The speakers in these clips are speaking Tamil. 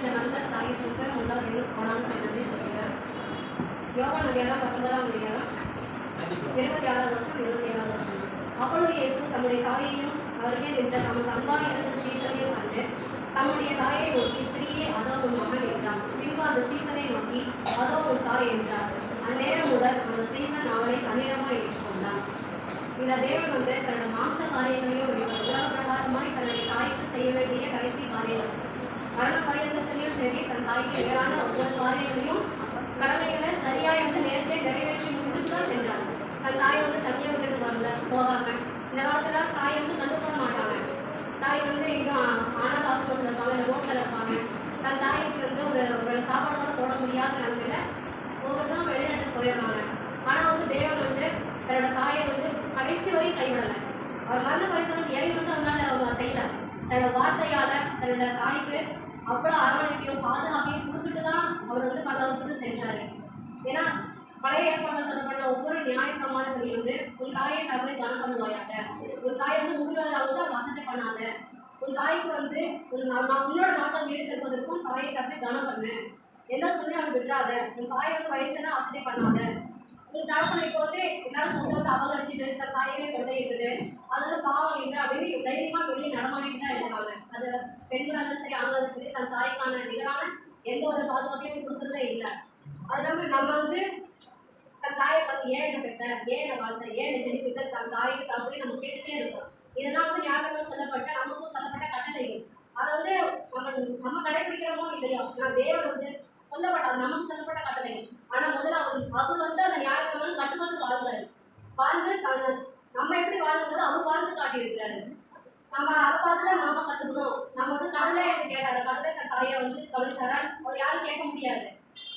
இந்த நல்ல சாயத்துக்கு முதல் போனான்னு நன்றி சொல்லுங்கள் யோகா அதிகாரம் பத்தொன்பதாம் அதிகாரம். இருபத்தி ஆறாவது வருஷம் இருபத்தி ஏழாவது வருஷம் அப்பொழுது இயேசு தம்முடைய தாயையும் அருகே நின்ற தமது அன்பாய் இருந்த சீசனையும் கண்டு தம்முடைய தாயை நோக்கி ஸ்திரீயே அதோ உன் மகன் என்றான். பின்பு அந்த சீசனை நோக்கி அதோ உன் தாய் என்றார். அந்நேரம் முதல் அந்த சீசன் அவளை தன்னிடமாக ஏற்றுக்கொண்டான். இந்த தேவன் வந்து தன்னோட மாம்ச காரியங்களையும் உலக பிரகாரமாய் தன்னுடைய தாய்க்கு செய்ய வேண்டிய கடைசி காரியங்கள் மரண பரியந்தத்திலையும் சரி தன் தாய்க்கு வேறான ஒவ்வொரு காரியங்களையும் கடமைகளை சரியா வந்து நேரத்தை நிறைவேற்றி முடித்துட்டு தான் சென்றாங்க தன் தாயை வந்து தனியாக விட்டுட்டு வரல போகாம. இந்த காலத்துல தாயை வந்து கண்டுபிட மாட்டாங்க. தாய் வந்து எங்கேயும் அனாத ஆசிரமத்தில் இருப்பாங்க இல்லை ரோட்டில் இருப்பாங்க. தன் தாய்க்கு வந்து ஒரு ஒரு சாப்பாடோட போட முடியாத நிலமையில ஒவ்வொருத்தரும் வெளிநாட்டுக்கு போயிடுவாங்க ஆனால் வந்து தேவன் வந்து தன்னோட தாயை வந்து கடைசி வரையும் கைவிடலை. அவர் மரண பரிசு வந்து இறங்கி வந்து அவங்களால அவங்க செய்யலை. தன்னோட வார்த்தையால் தன்னோட தாய்க்கு அவ்வளோ அரவணைப்பையும் பாதுகாப்பையும் கொடுத்துட்டு தான் அவர் வந்து பல்லவத்துக்கு சென்றார். ஏன்னா பழைய ஏற்பாடு சொல்லப்பட்ட ஒவ்வொரு நியாய பிரமாணங்களையும் வந்து உன் தாயை தவறை கனம் பண்ணுவாயாக. உன் தாயை வந்து முதிர்வதாவது வசதி பண்ணாத. உன் தாய்க்கு வந்து உன் உன்னோட நாட்டை வீடு திருப்பதற்கும் தாயை தப்பி கனம் பண்ணு. என்ன சொல்லி அவன் விட்டுறாத? உன் தாய் வந்து வயசுனா அசதி பண்ணாத. உன் தகப்பனை இப்போ வந்து எல்லாரும் சொந்த அபகரிச்சுட்டு தன் தாயவே கொள்ளையிட்டு அது வந்து பாவம் இல்லை அப்படின்னு தைரியமா வெளியே நடமாடிட்டு தான் இருக்காங்க அது பெண்களாக சரி ஆண்களாக இருந்தாலும் சரி தன் தாய்க்கான நிகரான எந்த ஒரு பாதுகாப்பையும் கொடுக்கறதே இல்லை. அது இல்லாமல் நம்ம வந்து தன் தாயை பார்த்து ஏன் என்ன பெற்ற ஏன் என்ன வாழ்ந்த ஏன் என்ன செடி பெத்த தன் தாய்க்கு தகப்பனே நம்ம கேட்டுட்டே இருக்கோம் இதெல்லாம் வந்து ஞாபகமாக சொல்லப்பட்ட நமக்கும் சொல்லப்பட்ட கட்டளைகள். அதை வந்து நம்ம நம்ம கடைபிடிக்கிறோமோ இல்லையோ நான் தேவன் வந்து சொல்லப்பட்ட நமக்கு சொல்லப்பட்ட கட்டளை. ஆனா முதல்ல அவர் அவர் வந்து அந்த ஞாயிற்றுக்கிழமை கட்டுப்பட்டு வாழ்ந்தாரு. வாழ்ந்து நம்ம எப்படி வாழ்ந்தது அவர் வாழ்ந்து காட்டியிருக்கிறாரு. நம்ம அதை பார்த்து நாம கத்துக்கணும். நம்ம வந்து கடலை என்று கேட்டாரு. கடலை தன் தாயை வந்து கவனிச்சாரா அவர் யாரும் கேட்க முடியாது.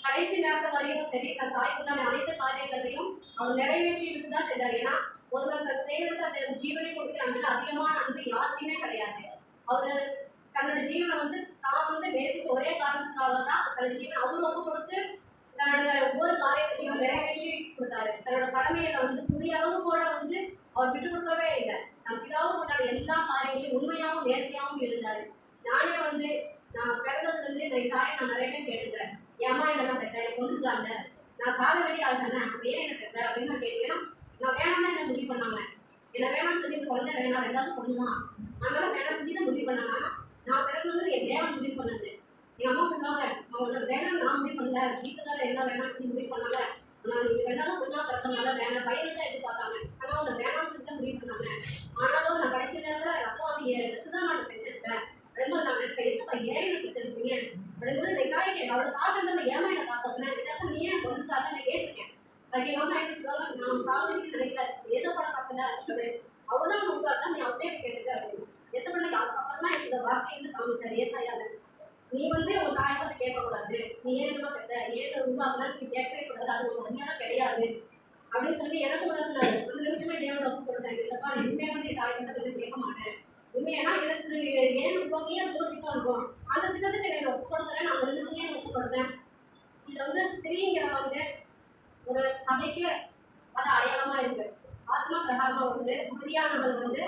கடைசி நேரத்து வரையும் சரி தன் தாய்க்குண்டான அனைத்து காரியங்களையும் அவர் நிறைவேற்றிட்டு தான் செய்தார். ஏன்னா ஒருவர் தன் செய்தது அந்த ஜீவனை கொடுத்து அந்த அதிகமான அன்பு யாருக்குமே கிடையாது. அவர் தன்னோட ஜீவனை வந்து தான் வந்து நேசிச்ச ஒரே காரணத்துக்காக தான் தன்னோட ஜீவனை அவரும் ரொம்ப கொடுத்து தன்னோட ஒவ்வொரு காரியத்தையும் நிறைவேற்றி கொடுத்தாரு. தன்னோட கடமையில வந்து துணி அளவு கூட வந்து அவர் விட்டு கொடுக்கவே இல்லை. தன் பிதாவும் கொண்டாட எல்லா காரியங்களையும் உண்மையாகவும் நேர்த்தியாகவும் இருந்தாரு. நானே வந்து நான் பிறந்ததுல இருந்து இந்த தாயை நான் நிறைய டைம் கேட்டுக்கிறேன் ஏமா என்ன தான் பெத்த? எனக்கு கொண்டுக்கலாங்க நான் சாக வேண்டிய ஆள் தானே அப்ப ஏன் என்ன பெற்ற அப்படின்னு நான் கேட்கிறேன் நான் வேணாம்னு என்ன முடிவு பண்ணாங்க. என்ன வேணாம்னு சொல்லி குழந்தை வேணாம் ரெண்டாவது பொண்ணுமா அதனால வேணாம்னு சொல்லி தான் முடிவு பண்ணாங்க. ஆனால் நான் பிறந்தது என் தேவன் முடிவு பண்ணது. எங்கள் அம்மா சொன்னாங்க அவங்க வேணாம் நான் முடிவு பண்ணல. வீட்டுல தான் எல்லாம் வேணாம்னு சொல்லி முடிவு பண்ணாங்க. நான் நீங்க ரெண்டாவது ஒன்றா பிறந்தனால வேணாம். பையனை தான் எதிர்பார்த்தாங்க. ஆனால் அவங்க வேணாம்னு சொல்லி தான் முடிவு பண்ணாங்க. ஆனாலும் நான் கடைசி நேரத்தில் ரத்தம் வந்து எடுத்து தான் நான் பெற்றிருக்கேன் ரெண்டு நான் பேசப்பா ஏன் எனக்கு பெற்றெடுத்தீங்க அப்படிங்கும்போது இந்த தாய் கேட்க அவளை ஏமா என்ன காப்பாத்தினேன் இதாக நீ ஏன் கொண்டுட்டாங்க நான் கேட்டிருக்கேன். அதுக்கு எங்கள் அம்மா என்ன சொல்லுவாங்க நான் சாப்பிட்டு நினைக்கல. ஏசப்பட காத்தல அவங்க தான் உருவாக்கா நீ அப்படியே கேட்டுக்க. அப்படின்னு ஏசப்பட அதுக்கப்புறம் தான் இந்த வார்த்தை வந்து காமிச்சார் ஏசாயால நீ வந்து உன் தாய் வந்து கேட்கக்கூடாது. நீ ஏழுமா என்ன ஏழு உருவாக்குனா நீ கேட்கவே கூடாது? அது உங்க அதிகாரம் கிடையாது. அப்படின்னு சொல்லி எனக்கு உணர்ந்தாரு ஒரு நிமிஷமே தேவன் ஒப்பு கொடுத்தேன் எசப்பா இனிமே வந்து தாய் வந்து கொஞ்சம் கேட்க மாட்டேன். உண்மையானா எனக்கு ஏன் உருவாக்கி அது ஒரு இருக்கும்? அந்த சின்னத்துக்கு எனக்கு ஒப்பு கொடுத்துறேன் நான் ஒரு நிமிஷமே ஒப்பு கொடுத்தேன். இது வந்து ஸ்திரீங்கிற வந்து ஒரு சபைக்கு அது அடையாளமா இருக்கு. ஆத்மா பிரகாரமா வந்து ஸ்திரியானவள் வந்து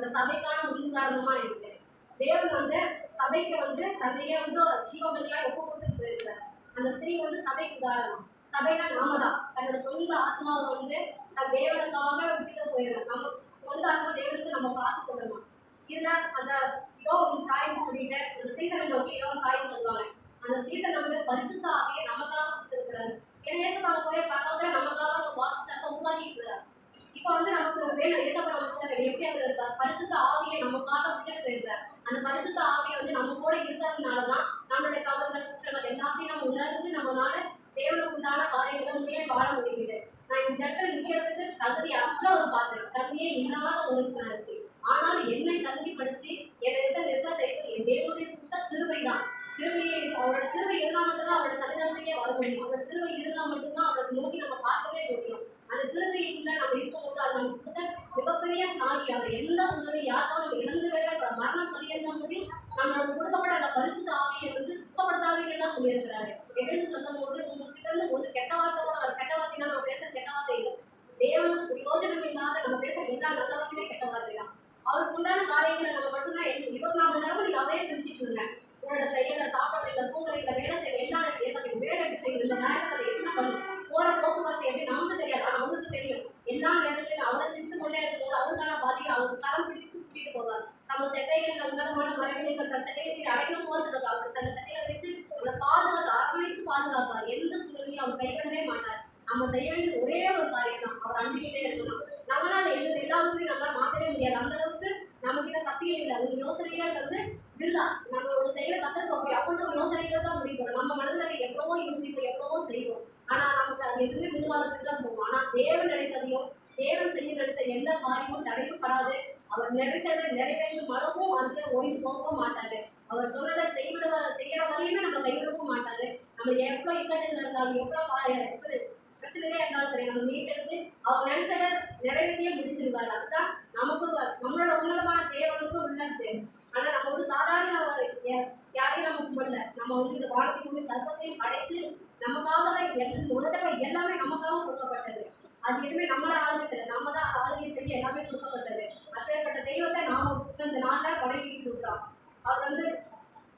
ஒரு சபைக்கான முன்னுதாரணமா இருக்கு. தேவன் வந்து சபைக்கு வந்து தன்னையே வந்து ஜீவபலியா ஒப்பு கொடுத்துட்டு போயிருக்கிறார். அந்த ஸ்திரீ வந்து சபைக்கு உதாரணம். சபைனா நாம தான் தன்னோட சொந்த ஆத்மாவை வந்து தன் தேவனுக்காக விட்டுட்டு போயிடுறோம் நம்ம சொந்த ஆத்மா தேவனுக்கு நம்ம பார்த்து கொள்ளணும். இதுல அந்த இதோ உன் தாய்னு சொல்லிட்டு அந்த சீசனை நோக்கி ஏதோ ஒரு தாய்னு சொல்லுவாங்க அந்த சீசன் வந்து பரிசுத்தாவே நமக்காக கொடுத்துருக்கிறாரு. ஏன்னா ஏசப்பாவை போய் பார்த்தா நமக்காக ஒரு வாசத்தை உருவாக்கி இருக்கிறார் இப்போ வந்து நமக்கு வேணும் ஏசப்பா நம்ம கூட வேணும் எப்படி அவர் இருக்கார் பரிசுத்த ஆவியை நமக்காக விட்டுட்டு போயிருக்கார் அந்த பரிசுத்த ஆவியை வந்து நம்ம கூட இருக்கிறதுனால தான் நம்மளுடைய தவறுகள் குற்றங்கள் எல்லாத்தையும் நம்ம உணர்ந்து நம்மளால உண்டான காரியங்களை உண்மையே வாழ முடியுது. நான் இந்த இடத்துல நிற்கிறதுக்கு தகுதி அற்ற ஒரு பாத்திரம் தகுதியே இல்லாத ஒரு இருக்கு ஆனாலும் என்னை தகுதிப்படுத்தி என்னை எதை நிற்க செய்தது என் தேவனுடைய சுத்த திருமை தான் கிருபையே அவரோட கிருபை இருந்தால் மட்டும்தான் அவரோட சன்னிதானத்துக்கே வர முடியும். அவரோட திருமை இருந்தால் மட்டும்தான் அவரோட நோக்கி நம்ம பார்க்கவே முடியும். அந்த கிருபையில நம்ம இருக்கும்போது அது நமக்கு மிகப்பெரிய சாகி அதை எல்லா சூழ்நிலையும் யாருக்கும் நம்ம இழந்து விட மரணம் பரியந்த முடியும் நம்மளுக்கு கொடுக்கப்பட்ட அந்த பரிசுத்த ஆவியை வந்து துக்கப்படுத்தாதீங்கன்னு தான் சொல்லியிருக்கிறாரு எபேசு சொல்லும் போது உங்ககிட்ட இருந்து ஒரு கெட்ட வார்த்தை கூட ஒரு கெட்ட வார்த்தையினால நம்ம பேசுற கெட்ட வார்த்தை இல்லை. தேவனுக்கு பிரயோஜனம் இல்லாத நம்ம பேசுற எல்லா நல்ல வார்த்தையுமே கெட்ட வார்த்தை தான் அவருக்கு உண்டான காரியங்களை நம்ம மட்டும்தான் இருபத்தி நாலு மணி நேரம் நீங்க அவரே அவர் கைவிடவே மாட்டார். நம்ம செய்ய வேண்டியது ஒரே ஒரு காரியம் தான் அவர் அண்டிக்கிட்டே இருக்கணும். நம்மளால எந்த எல்லா விஷயத்தையும் நம்மளால மாற்றவே முடியாது. அந்த அளவுக்கு நம்ம கிட்ட சத்தியம் இல்லை. ஒரு யோசனைகள் வந்து விருதா நம்ம ஒரு செயலை கற்றுருக்கோம் போய் அப்பொழுது ஒரு யோசனைகள் தான் முடிப்போம் நம்ம மனதில் எவ்வளவோ யோசிப்போம் எவ்வளவோ செய்வோம். ஆனா நமக்கு அது எதுவுமே மிருவாதத்துக்கு தான் போகும். ஆனா தேவன் நினைத்ததையும் தேவன் செய்ய நினைத்த எந்த காரியமும் தடையப்படாது அவர் நினைச்சதை நிறைவேற்றும் அளவும் அதுல ஓய்வு போகவும் மாட்டாரு. அவர் சொன்னதை செய்விடுவ செய்யற வரையுமே நம்ம கைவிடவும் மாட்டாரு. நம்ம எவ்வளவு இக்கட்டில் இருந்தாலும் எவ்வளவு பா- பிரச்சனையே இருந்தாலும் சரி நம்ம மீட்டெடுத்து அவர் நினைச்சதை நிறைவேற்றியே முடிச்சிருவாரு. அதுதான் நமக்கு நம்மளோட உன்னதமான தேவனுக்கு உள்ளது. ஆனா நம்ம வந்து சாதாரண யா- யாரையும் நம்ம கும்பிடல. நம்ம வந்து இந்த வானத்தையுமே சர்வத்தையும் படைத்து நமக்காக தான் எல்லா எல்லாமே நமக்காக கொடுக்கப்பட்டது. அது எதுவுமே நம்மள ஆளுகை செய்யல. நம்ம தான் ஆளுகை செய்ய எல்லாமே கொடுக்கப்பட்டது. அப்பேற்பட்ட தெய்வத்தை நாம இந்த நாள்ல படகி கொடுக்குறோம். அவர் வந்து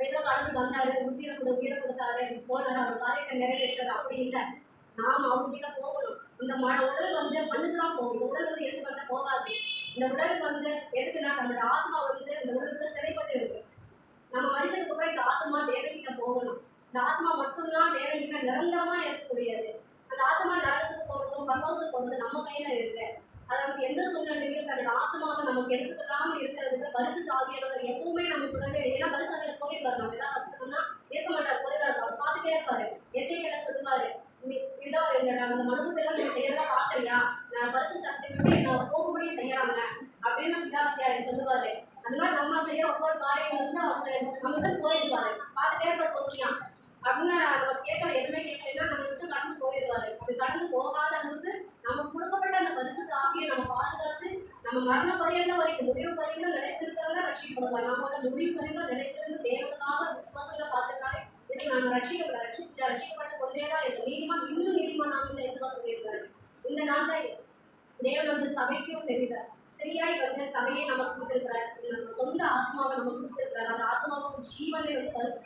ஏதோ கடந்து வந்தாரு உசிரை கொடு உயிரை கொடுத்தாரு போனாரு. அவர் காரியத்தை நிறைவேற்றாரு அப்படி இல்லை. நாம அவங்ககிட்ட போகணும். இந்த ம உடல் வந்து மண்ணுக்கு தான் போகும். இந்த உடல் வந்து இயேசு பண்ண போகாது. இந்த உடலுக்கு வந்து எதுக்குன்னா நம்மளோட ஆத்மா வந்து இந்த உடலுக்கு சிறைப்பட்டு இருக்கு. நம்ம மனுஷனுக்கு அப்புறம் இந்த ஆத்மா தேவன்கிட்ட போகணும். இந்த ஆத்மா மட்டும்தான் தேவன்கிட்ட நிரந்தரமா இருக்கக்கூடியது. அந்த ஆத்மா நரகத்துக்கு போகிறதும் பகவத்துக்கு போகிறது நம்ம கையில இருக்கு. அதாவது எந்த சூழ்நிலையிலையும் தன்னோட ஆத்மாவை நமக்கு எடுத்துக்கொள்ளாம இருக்கிறதுக்கு பரிசு தாவியானவர் எப்பவுமே நம்ம கூடவே ஏன்னா பரிசு அவர் போயிருக்காரு நம்ம எல்லாம் கற்றுக்கணும்னா இருக்க மாட்டார் போயிருக்காரு அவர் பார்த்துட்டே இருப்பாரு. எசைகளை சொல்லுவாரு இதோ என்னோட அந்த மனுபுத்தெல்லாம் நீ செய்யறதா பாக்குறியா நான் பரிசு சக்தி என்ன போகும்படி செய்யறாங்க அப்படின்னு பிதாத்தியாரி சொல்லுவாரு. அந்த மாதிரி நம்ம செய்யற ஒவ்வொரு காரியம் வந்து அவர் நம்மகிட்ட போயிருப்பாரு பார்த்துட்டே இருக்க போறியா அப்படின்னு நம்ம கேட்கல எதுவுமே கேட்கலைன்னா நம்ம விட்டு கடந்து போயிடுவாரு அப்படி கடந்து போகாத அளவுக்கு நமக்கு கொடுக்கப்பட்ட அந்த பரிசுத்த ஆகிய நம்ம பாதுகாத்து நம்ம மரண பரியந்த வரைக்கும் முடிவு பரியந்தம் நிலைத்திருக்கிறவங்க ரட்சிக்கப்படுவார். நாம வந்து முடிவு பரியந்தம் நிலைத்திருந்து தேவனுக்காக விசுவாசங்களை பார்த்துக்காக இதுக்கு நாம ரட்சிக்கப்பட ரட்சிச்சு ரட்சிக்கப்பட்டு கொண்டே தான் இருக்கும். நீதிமான் இன்னும் நீதிமான் நாங்கள் இயேசுவா சொல்லியிருக்காரு இந்த நாள்ல தேவன் வந்து சபைக்கும் சரிதான் சரியாய் வந்து சபையை நமக்கு கொடுத்திருக்கிறார். நம்ம சொந்த ஆத்மாவை நமக்கு கொடுத்திருக்கிறார். அந்த ஆத்மாவுக்கு ஜீவனை வந்து பரிசு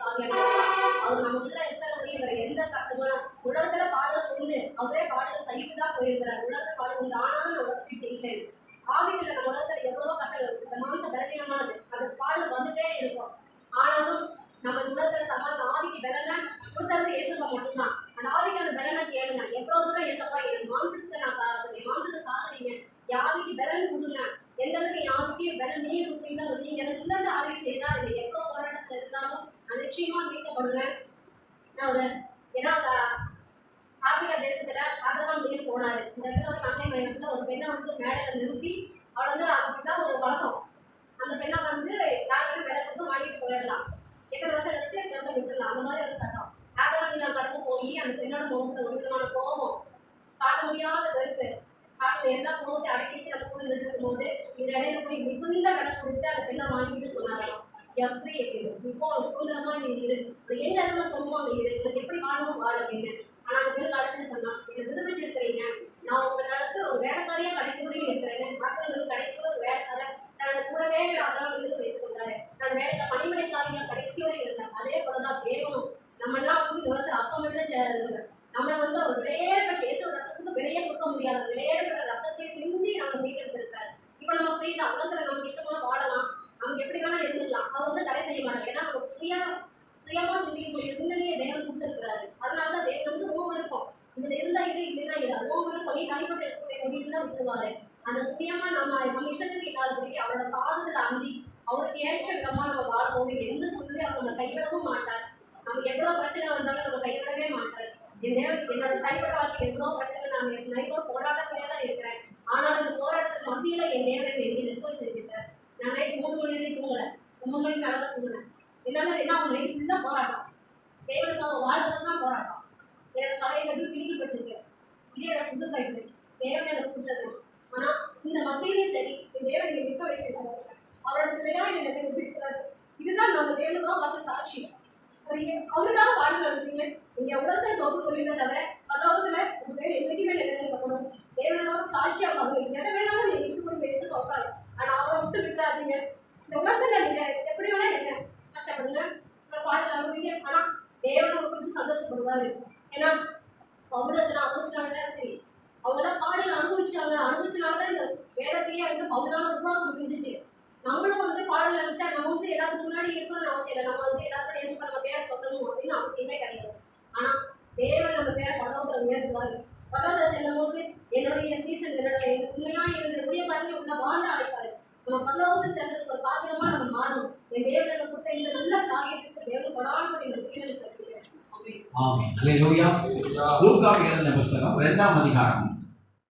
அவர் நமக்குள்ள இருக்கிற வரையும் வேற எந்த கஷ்டமான உலகத்துல பாடல் உண்டு அவரே பாடல் சகித்து தான் போயிருக்கிறார். உலகத்துல பாடல் உண்டு ஆனாலும் நான் உலகத்தை செய்தேன் ஆவிகள் நம்ம உலகத்துல எவ்வளவோ கஷ்டம் இருக்கு. இந்த மாம்ச பலவீனமானது அந்த பாடல் வந்துட்டே இருக்கும். ஆனாலும் நம்ம உலகத்துல சமாதான ஆவிக்கு பலனை கொடுத்தது இயேசுப்பா மட்டும்தான். அந்த ஆவிக்கான பலனை கேளுங்க எவ்வளவு தூரம் இயேசப்பா என் மாம்சத்துக்கு நான் கா- என் மாம்சத்தை சாகுறீங்க என் ஆவிக்கு பலன் கொடுங்க. எந்த அளவுக்கு என் ஆவிக்கு பலன் நீங்க கொடுப்பீங்களோ நீங்க எனக்கு இல்லைன்னு ஆளுகை செய்தா இல்லை எவ்வளவு போராட்டத்துல இருந்தாலும் நான் நிச்சயமா மீட்கப்படுவேன். நான் ஒரு ஏன்னா ஆப்பிரிக்கா தேசத்துல ஆபிரகாம் நீர் போனாரு. இந்த இடத்துல ஒரு சந்தை மையத்துல ஒரு பெண்ணை வந்து மேடையில நிறுத்தி அவள் வந்து அதுதான் ஒரு வழக்கம். அந்த பெண்ணை வந்து யாருக்கும் வேலை கொடுத்து வாங்கிட்டு போயிடலாம். எத்தனை வருஷம் கழிச்சு திரும்ப விட்டுடலாம். அந்த மாதிரி ஒரு சட்டம். ஆபிரகாம் நான் கடந்து போய் அந்த பெண்ணோட முகத்துல ஒரு விதமான கோபம். காட்ட முடியாத வெறுப்பு. காட்ட எல்லா கோபத்தை அடக்கி வச்சு அந்த கூட நிறுத்தும் போது இந்த இடையில போய் மிகுந்த விலை கொடுத்து அந்த பெண்ணை வாங்கிட்டு சொன்னாராம் எஃப்ரி அப்படின்னு இப்போ சுதந்திரமா நீ இரு. எங்க இருந்தாலும் இடத்துல நீ இரு. எப்படி வாழணும் வாழ அப்படின்னு. ஆனா அந்த பெண் கடைசியில் சொன்னா என்னை விடுவிச்சிருக்கிறீங்க நான் உங்க நடத்து ஒரு வேலைக்காரியா கடைசி வரையும் இருக்கிறேன் மக்கள் வந்து கடைசி ஒரு வேலைக்கார தன்னோட கூடவே அவரால் இருந்து வைத்துக் கொண்டாரு. நான் வேலை பணிமனைக்காரியா கடைசி வரை இருந்தேன். அதே போலதான் தேவனும் நம்ம எல்லாம் வந்து இந்த உலகத்துல அப்பமிட்டு நம்மளை வந்து ஒரு வேறுபட்ட இயேசு ரத்தத்துக்கு வெளியே கொடுக்க முடியாது. வேறுபட்ட ரத்தத்தை சிந்தி நம்ம மீட்டெடுத்திருக்காரு இப்போ நம்ம ஃப்ரீ தான் உலகத்துல நமக்கு இஷ்டமா வாழலாம். நமக்கு எப்படி வேணா இருந்துக்கலாம். அவர் வந்து தடை செய்ய மாட்டாங்க ஏன்னா நமக்கு சுய சுயமா சிந்திக்கக்கூடிய சிந்தனையை தேவன் கொடுத்துருக்கு அதனால தான் தேவன் வந்து ஓம் விருப்பம் இதுல இருந்தா இது இல்லைன்னா இது. அதுவும் ஓம் பண்ணி தனிப்பட்ட இடத்துல முடியும்னா விட்டுருவாரு அந்த சுயமா நம்ம நம்ம இஷ்டத்துக்கு இல்லாதபடிக்கு அவரோட பாதத்துல அந்தி. அவருக்கு ஏற்ற விதமா நம்ம வாழும்போது எந்த சூழ்நிலையும் அவர் நம்ம கைவிடவும் மாட்டார். நமக்கு எவ்வளவு பிரச்சனை வந்தாலும் நம்ம கைவிடவே மாட்டார். என் என்னோட தனிப்பட்ட வாழ்க்கை எவ்வளவு பிரச்சனை நான் நான் போராட்டத்திலே தான் இருக்கிறேன். ஆனால் அந்த போராட்டத்துக்கு மத்தியில என் தேவன் என்னை எங்கே நிற்க வச்சிருக்கிறார் நான் நைட் மூணு மணி வரைக்கும் தூங்கல. ஒன்பது மணிக்கு அளவு தூங்கினேன். என்னால என்ன அவங்க நைட் ஃபுல்லாக போராட்டம். தேவனுக்காக வாழ்றது தான் போராட்டம். என்னோட பழைய வந்து பிரிக்கப்பட்டிருக்கு இதே எனக்கு புது கைப்பு தேவன் எனக்கு கொடுத்தது ஆனா இந்த மத்தியிலையும் சரி என் தேவன் என்னை நிற்க வச்சிருக்காரு அவரோட பிள்ளையா என்னை நிற்கிறாரு இதுதான் நம்ம தேவனுக்காக பார்த்த சாட்சி. அவருக்காக பாடல் எழுதுறீங்க நீங்க உலகத்தை தோத்து கொள்வீங்க தவிர பரலோகத்துல உங்க பேர் என்னைக்குமே நிலைநிறுத்தப்படும் தேவனாக சாட்சியா பாருங்க எதை வேணாலும் நீங்க விட்டு கொண்டு பேச உட்காரு ஆனா அவரை விட்டு விட்டுறாதீங்க. இந்த உலகத்துல நீங்க எப்படி வேணா இருங்க. கஷ்டப்படுங்க. பாடல் அனுபவிங்க ஆனா சொல்லுவாரு ஏன்னா பவுடர்லாம் அனுபவிச்சாங்கன்னா சரி அவங்களாம் பாடல் அனுபவிச்சாங்க. அனுபவிச்சனாலதான் இந்த வேதத்தையே வந்து பவுடரால உருவாக்க முடிஞ்சிச்சு நம்மளும் வந்து பாடல் அனுப்பிச்சா நம்ம வந்து எல்லாத்துக்கு முன்னாடி இருக்கணும்னு அவசியம் இல்லை. நம்ம வந்து எல்லாத்துக்கும் நேசம் நம்ம பேரை சொல்லணும் அப்படின்னு அவசியமே கிடையாது. ஆனா தேவன் நம்ம பேரை பரலோகத்துல உயர்த்துவாரு. பரலோகத்துல செல்லும் போது என்னுடைய சீசன் என்னோட உண்மையா இருந்த ஊழியக்காரங்க உள்ள வாழ்ந்து அழைப்பாரு. நம்ம பரலோகத்துக்கு செல்றதுக்கு ஒரு பாத்திரமா நம்ம மாறணும். என் தேவன் கொடுத்த இந்த நல்ல சாகியத்துக்கு தேவன் கொடாமல் என்ற கீழே ஆமே அல்லேலூயா லூக்கா எழுதின புஸ்தகம் இரண்டாம் அதிகாரம்.